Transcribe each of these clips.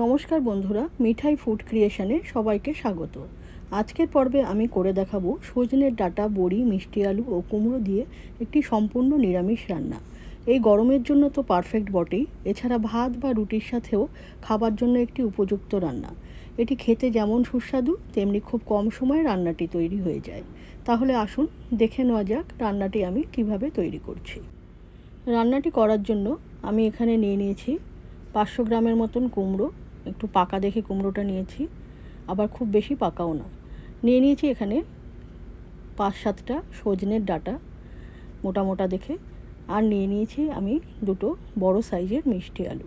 নমস্কার বন্ধুরা, মিঠাই ফুড ক্রিয়েশনে সবাইকে স্বাগত। আজকের পর্বে আমি করে দেখাবো সজনের ডাটা, বড়ি, মিষ্টি আলু ও কুমড়ো দিয়ে একটি সম্পূর্ণ নিরামিষ রান্না। এই গরমের জন্য তো পারফেক্ট বটেই, এছাড়া ভাত বা রুটির সাথেও খাবার জন্য একটি উপযুক্ত রান্না। এটি খেতে যেমন সুস্বাদু, তেমনি খুব কম সময়ে রান্নাটি তৈরি হয়ে যায়। তাহলে আসুন, দেখে নেওয়া যাক রান্নাটি আমি কীভাবে তৈরি করছি। রান্নাটি করার জন্য আমি এখানে নিয়ে নিয়েছি পাঁচশো গ্রামের মতন কুমড়ো, একটু পাকা দেখে কুমড়োটা নিয়েছি, আবার খুব বেশি পাকাও না। নিয়ে নিয়েছি এখানে পাঁচ সাতটা সজনের ডাটা, মোটা মোটা দেখে, আর নিয়ে নিয়েছি আমি দুটো বড় সাইজের মিষ্টি আলু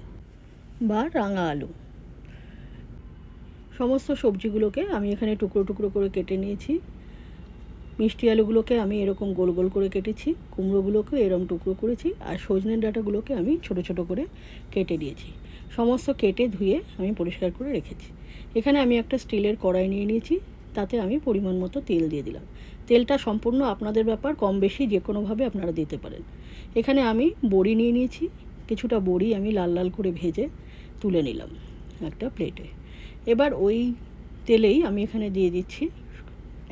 বা রাঙা আলু। সমস্ত সবজিগুলোকে আমি এখানে টুকরো টুকরো করে কেটে নিয়েছি। মিষ্টি আলুগুলোকে আমি এরকম গোল গোল করে কেটেছি, কুমড়োগুলোকে এরকম টুকরো করেছি আর সজনের ডাটাগুলোকে আমি ছোট ছোট করে কেটে দিয়েছি। সমস্ত কেটে ধুয়ে আমি পরিষ্কার করে রেখেছি। এখানে আমি একটা স্টিলের কড়াই নিয়ে নিয়েছি, তাতে আমি পরিমাণ মতো তেল দিয়ে দিলাম। তেলটা সম্পূর্ণ আপনাদের ব্যাপার কম বেশি যে কোনোভাবে আপনারা দিতে পারেন। এখানে আমি বড়ি নিয়ে নিয়েছি, কিছুটা বড়ি আমি লাল লাল করে ভেজে তুলে নিলাম একটা প্লেটে এবার ওই তেলেই আমি এখানে দিয়ে দিচ্ছি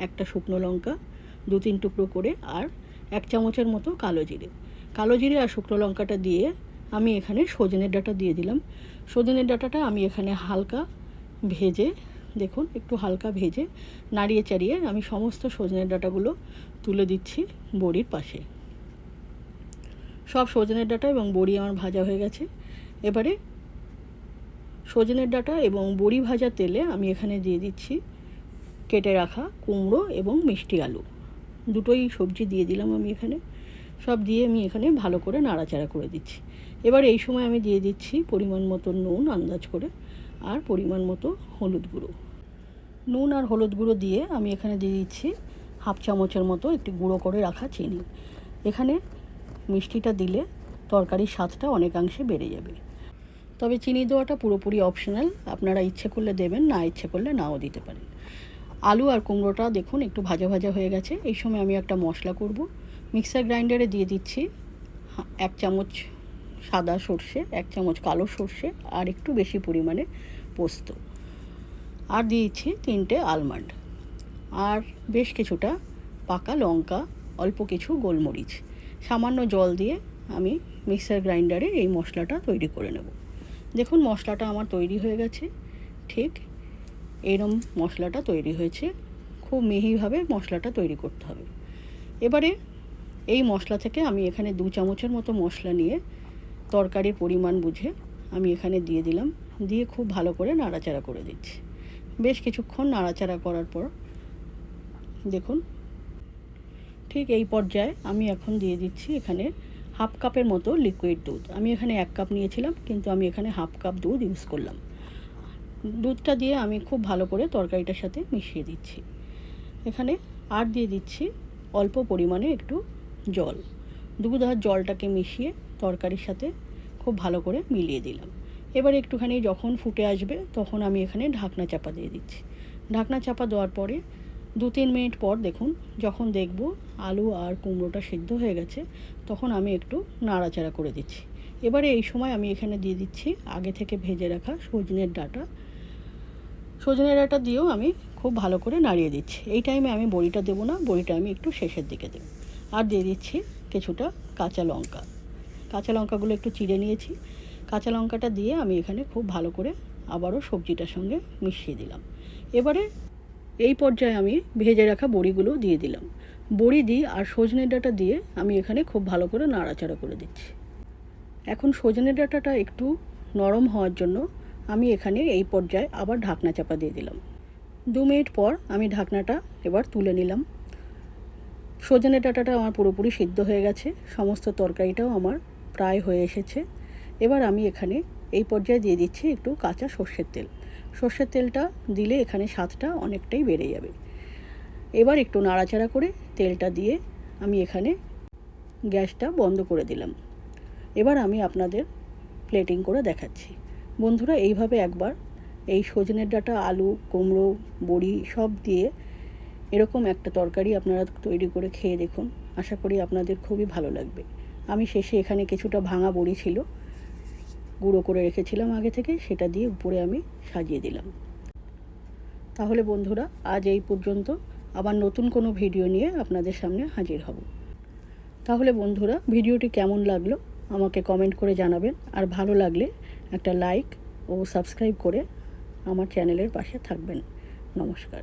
একটা শুকনো লঙ্কা দু তিন টুকরো করে আর এক চামচের মতো কালো জিরে। কালো জিরে আর শুকনো লঙ্কাটা দিয়ে আমি এখানে সজনের ডাটা দিয়ে দিলাম। সজনের ডাটাটা আমি এখানে হালকা ভেজে, দেখুন, একটু হালকা ভেজে নাড়িয়ে চাড়িয়ে আমি সমস্ত সজনের ডাটাগুলো তুলে দিচ্ছি বড়ির পাশে। সব সজনের ডাটা এবং বড়ি আমার ভাজা হয়ে গেছে। এবারে সজনের ডাটা এবং বড়ি ভাজা তেলে আমি এখানে দিয়ে দিচ্ছি কেটে রাখা কুমড়ো এবং মিষ্টি আলু। দুটোই সবজি দিয়ে দিলাম আমি এখানে। সব দিয়ে আমি এখানে ভালো করে নাড়াচাড়া করে দিচ্ছি। এবার এই সময় আমি দিয়ে দিচ্ছি পরিমাণ মতো নুন আন্দাজ করে আর পরিমাণ মতো হলুদ গুঁড়ো। নুন আর হলুদ গুঁড়ো দিয়ে আমি এখানে দিয়ে দিচ্ছি হাফ চামচের মতো একটি গুঁড়ো করে রাখা চিনি। এখানে মিষ্টিটা দিলে তরকারির স্বাদটা অনেকাংশে বেড়ে যাবে। তবে চিনি দেওয়াটা পুরোপুরি অপশনাল আপনারা ইচ্ছে করলে দেবেন, না ইচ্ছে করলে নাও দিতে পারেন। আলু আর কুমড়োটা দেখুন, একটু ভাজা ভাজা হয়ে গেছে। এই সময় আমি একটা মশলা করব। মিক্সার গ্রাইন্ডারে দিয়ে দিচ্ছি এক চামচ সাদা সর্ষে, এক চামচ কালো সর্ষে আর একটু বেশি পরিমাণে পোস্ত। আর দিয়েছি তিনটে আলমন্ড। আর বেশ কিছুটা পাকা লঙ্কা, অল্প কিছু গোলমরিচ। সামান্য জল দিয়ে আমি মিক্সার গ্রাইন্ডারে এই মশলাটা তৈরি করে নেব। দেখুন, মশলাটা আমার তৈরি হয়ে গেছে। ঠিক এরম মশলাটা তৈরি হয়েছে। খুব মিহিভাবে মশলাটা তৈরি করতে হবে। এবারে এই মশলা থেকে আমি এখানে দু চামচের মতো মশলা নিয়ে তরকারির পরিমাণ বুঝে আমি এখানে দিয়ে দিলাম। দিয়ে খুব ভালো করে নাড়াচাড়া করে দিচ্ছি। বেশ কিছুক্ষণ নাড়াচাড়া করার পর দেখুন, ঠিক এই পর্যায়ে আমি এখন দিয়ে দিচ্ছি এখানে হাফ কাপের মতো লিকুইড দুধ। আমি এখানে এক কাপ নিয়েছিলাম, কিন্তু আমি এখানে হাফ কাপ দুধ ইউজ করলাম। দুধটা দিয়ে আমি খুব ভালো করে তরকারিটার সাথে মিশিয়ে দিচ্ছি। এখানে আর দিয়ে দিচ্ছি অল্প পরিমাণে একটু জল। দুধ আর জলটাকে মিশিয়ে তরকারির সাথে খুব ভালো করে মিলিয়ে দিলাম। এবার একটুখানি যখন ফুটে আসবে তখন আমি এখানে ঢাকনা চাপা দিয়ে দিচ্ছি। ঢাকনা চাপা দেওয়ার পরে দু তিন মিনিট পর দেখুন, যখন দেখব আলু আর কুমড়োটা সিদ্ধ হয়ে গেছে, তখন আমি একটু নাড়াচাড়া করে দিচ্ছি। এবারে এই সময় আমি এখানে দিয়ে দিচ্ছি আগে থেকে ভেজে রাখা সজনের ডাঁটা সজনের ডাঁটা দিয়েও আমি খুব ভালো করে নাড়িয়ে দিচ্ছি। এই টাইমে আমি বড়িটা দেবো না, বড়িটা আমি একটু শেষের দিকে দেবো। আর দিয়ে দিচ্ছি কিছুটা কাঁচা লঙ্কা। কাঁচা লঙ্কাগুলো একটু চিড়ে নিয়েছি। কাঁচা লঙ্কাটা দিয়ে আমি এখানে খুব ভালো করে আবারও সবজিটার সঙ্গে মিশিয়ে দিলাম। এবারে এই পর্যায়ে আমি ভেজে রাখা বড়িগুলো দিয়ে দিলাম। বড়ি দিই আর সজনে ডাঁটা দিয়ে আমি এখানে খুব ভালো করে নাড়াচাড়া করে দিচ্ছি। এখন সজনে ডাঁটাটা একটু নরম হওয়ার জন্য আমি এখানে এই পর্যায়ে আবার ঢাকনা চাপা দিয়ে দিলাম। দু মিনিট পর আমি ঢাকনাটা এবার তুলে নিলাম। সজনে ডাঁটাটা আমার পুরোপুরি সিদ্ধ হয়ে গেছে, সমস্ত তরকারিটাও আমার প্রায় হয়ে এসেছে। এবার আমি এখানে এই পর্যায়ে দিয়ে দিচ্ছি একটু কাঁচা সর্ষের তেল। সর্ষের তেলটা দিলে এখানে স্বাদটা অনেকটাই বেড়ে যাবে। এবার একটু নাড়াচাড়া করে তেলটা দিয়ে আমি এখানে গ্যাসটা বন্ধ করে দিলাম। এবার আমি আপনাদের প্লেটিং করে দেখাচ্ছি। বন্ধুরা, এইভাবে একবার এই সজনের ডাঁটা, আলু, কুমড়ো, বড়ি সব দিয়ে এরকম একটা তরকারি আপনারা তৈরি করে খেয়ে দেখুন। আশা করি আপনাদের খুবই ভালো লাগবে। আমি শেষে এখানে কিছুটা ভাঙা বড়ি ছিল, গুঁড়ো করে রেখেছিলাম আগে থেকে, সেটা দিয়ে উপরে আমি সাজিয়ে দিলাম। তাহলে বন্ধুরা, আজ এই পর্যন্ত আবার নতুন কোনো ভিডিও নিয়ে আপনাদের সামনে হাজির হব। তাহলে বন্ধুরা, ভিডিওটি কেমন লাগল আমাকে কমেন্ট করে জানাবেন, আর ভালো লাগলে একটা লাইক ও সাবস্ক্রাইব করে আমার চ্যানেলের পাশে থাকবেন। নমস্কার।